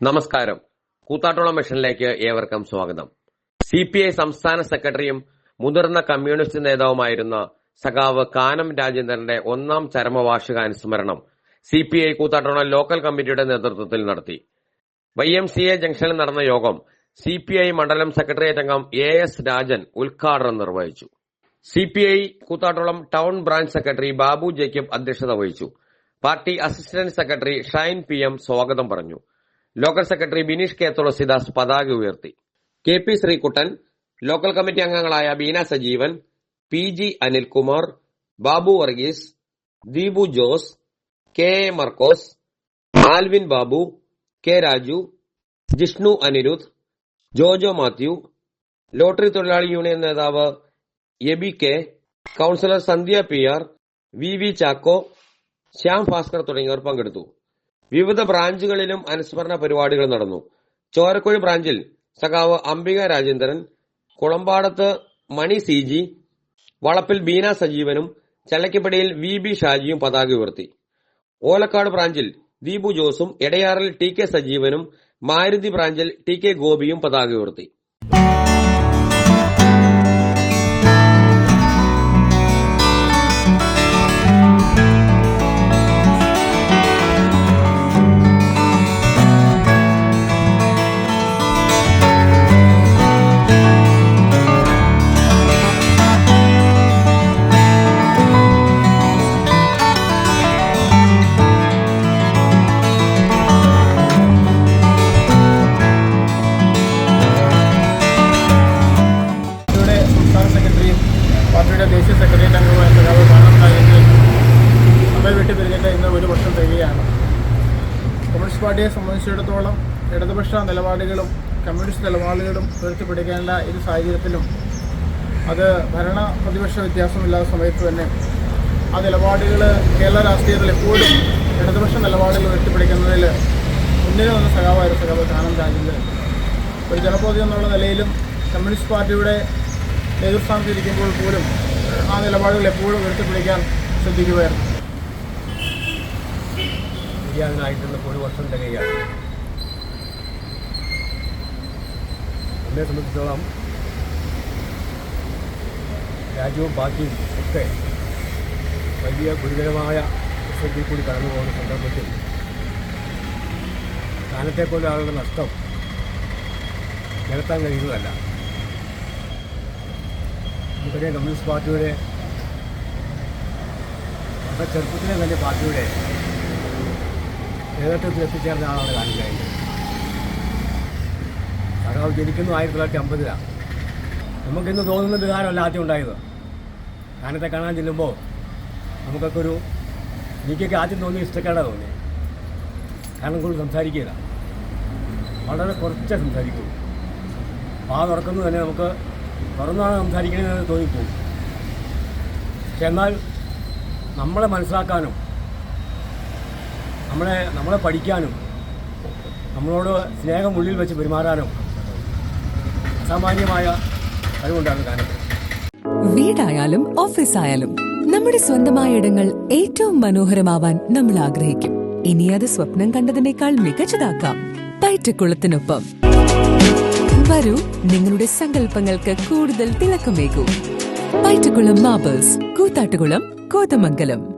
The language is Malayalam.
നമസ്കാരം. കൂത്താട്ടോളം മിഷനിലേക്ക് ഏവർക്കും സ്വാഗതം. സി പി ഐ സംസ്ഥാന സെക്രട്ടറിയും മുതിർന്ന കമ്മ്യൂണിസ്റ്റ് നേതാവുമായിരുന്ന സഖാവ് കാനം രാജേന്ദ്രന്റെ ഒന്നാം ചരമവാർഷിക അനുസ്മരണം C P I Koothattukulam local കമ്മിറ്റിയുടെ നേതൃത്വത്തിൽ നടത്തി. വൈ എം സി എ ജംഗ്ഷനിൽ നടന്ന യോഗം സി പി ഐ മണ്ഡലം സെക്രട്ടേറിയറ്റ് അംഗം എ എസ് രാജൻ ഉദ്ഘാടനം നിർവഹിച്ചു. C P I Koothattukulam town branch secretary Babu Jacob അധ്യക്ഷത വഹിച്ചു. Party assistant secretary Shine P M സ്വാഗതം പറഞ്ഞു. Local secretary Bineesh K Thulasidas പതാക ഉയർത്തി. K P Sreekuttan local committee അംഗങ്ങളായ Beena Sajeevan P G Anilkumar Babu Varghese Deepu Jose K A Markose Alvin Babu K Raju Jishnu Anirudh Jojo Mathew lottery തൊഴിലാളി യൂണിയൻ നേതാവ് Abi K councillor Sandhya P R V V Chacko Shyam Bhaskar തുടങ്ങിയവർ പങ്കെടുത്തു. വിവിധ ബ്രാഞ്ചുകളിലും അനുസ്മരണ പരിപാടികൾ നടന്നു. ചോരക്കുഴി ബ്രാഞ്ചിൽ സഖാവ് അംബിക രാജേന്ദ്രൻ കുളമ്പാടത്ത് മണി സി ജി വളപ്പിൽ ബീന സജീവനും ചല്ലക്കിപ്പടിയിൽ വി ബി ഷാജിയും പതാക ഉയർത്തി. ഓലക്കാട് ബ്രാഞ്ചിൽ ദീപു ജോസും എടയാറിൽ ടി കെ സജീവനും മാരുതി ബ്രാഞ്ചിൽ ടി കെ ഗോപിയും പതാക ഉയർത്തി. കമ്മ്യൂണിസ്റ്റ് പാർട്ടിയെ സംബന്ധിച്ചിടത്തോളം ഇടതുപക്ഷ നിലപാടുകളും കമ്മ്യൂണിസ്റ്റ് നിലപാടുകളും ഉയർത്തിപ്പിടിക്കേണ്ട ഒരു സാഹചര്യത്തിലും അത് ഭരണ പ്രതിപക്ഷ വ്യത്യാസമില്ലാത്ത സമയത്ത് തന്നെ ആ നിലപാടുകൾ കേരള രാഷ്ട്രീയത്തിൽ എപ്പോഴും ഇടതുപക്ഷ നിലപാടുകൾ ഉയർത്തിപ്പിടിക്കുന്നതിൽ മുന്നിൽ വന്ന സഖാവായിരുന്നു സഖാവ് കാനം രാജേന്ദ്രൻ. ഒരു ജനപ്രതി എന്നുള്ള നിലയിലും കമ്മ്യൂണിസ്റ്റ് പാർട്ടിയുടെ നേതൃസ്ഥാനത്ത് ഇരിക്കുമ്പോൾ പോലും ആ നിലപാടുകൾ എപ്പോഴും ഉയർത്തിപ്പിടിക്കാൻ ശ്രദ്ധിക്കുകയായിരുന്നു. ചെയ്യാനായിട്ടുള്ള ഒരു വർഷം തികയാണ്. എന്നെ സംബന്ധിച്ചോളം രാജ്യവും പാർട്ടിയും ഒക്കെ വലിയ ഗുരുതരമായ പ്രശ്നത്തിൽ കൂടി കടന്നു പോകുന്ന സന്ദർഭത്തിൽ സ്ഥാനത്തെ പോലെ ആളുടെ നഷ്ടം നികത്താൻ കഴിയുന്നതല്ല. നമുക്കറിയാം കമ്മ്യൂണിസ്റ്റ് പാർട്ടിയുടെ നമ്മുടെ ചെറുപ്പത്തിലെ തന്നെ പാർട്ടിയുടെ നേതൃത്വത്തിൽ എത്തിച്ചേർന്ന ആളാണ് കാണിക്കായി സഖാവ് ജനിക്കുന്നു ആയിരത്തി തൊള്ളായിരത്തി അമ്പതിലാണ് നമുക്കിന്ന് തോന്നുന്ന വികാരമല്ല ആദ്യം ഉണ്ടായത്. കാനത്തെ കാണാൻ ചെല്ലുമ്പോൾ നമുക്കൊക്കെ ഒരു എനിക്കൊക്കെ ആദ്യം തോന്നിയ ഇഷ്ടക്കേടാ തോന്നി കാരണം കൂടുതൽ സംസാരിക്കുകയില്ല. വളരെ കുറച്ചേ സംസാരിക്കൂ. ആ തുറക്കുന്നത് തന്നെ നമുക്ക് തുറന്നാണ് സംസാരിക്കണമെന്ന് തോന്നിപ്പോകും. പക്ഷെ എന്നാൽ നമ്മളെ മനസ്സിലാക്കാനും നമ്മളെ നമ്മളെ പഠിക്കാനും നമ്മളോട് സ്നേഹം ഉള്ളിൽ വെച്ച് പെരുമാറാനും അസാമാന്യമായ കഴിവുണ്ടാകും കാനത്ത് വീടായാലും ഓഫീസായാലും നമ്മുടെ സ്വന്തമായ ഇടങ്ങൾ ഏറ്റവും മനോഹരമാവാൻ നമ്മൾ ആഗ്രഹിക്കും. ഇനി അത് സ്വപ്നം കണ്ടതിനേക്കാൾ മികച്ചതാക്കാം. പയറ്റക്കുളത്തിനൊപ്പം വരൂ നിങ്ങളുടെ സങ്കല്പങ്ങൾക്ക് കൂടുതൽ തിളക്കമേകൂ. പയറ്റക്കുളം മാബേഴ്സ് കൂത്താട്ടുകുളം കോതമംഗലം.